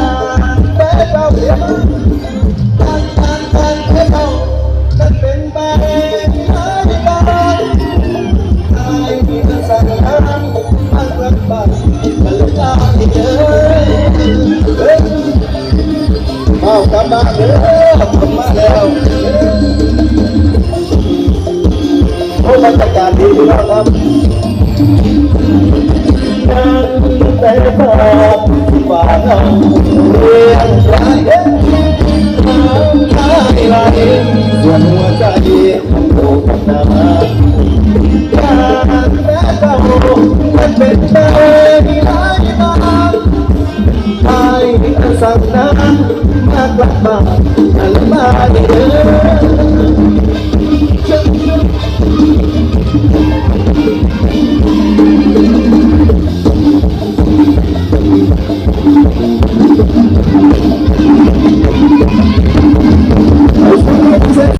าแต่เจ้าเดียวทันทันทันให้เขาฉันเป็นไปไม่ได้ไอ้ที่จะสั่งงานมันเกินไปมันเลยได้เจอเอากลับมาเด้อกลับมาแล้ว và nồng nguyện trái nắng trái lại dần mùa trái đổ nằm càng đã đau mất bên trời lại mang ai đã sang nắng mang lại bằng anh ba đi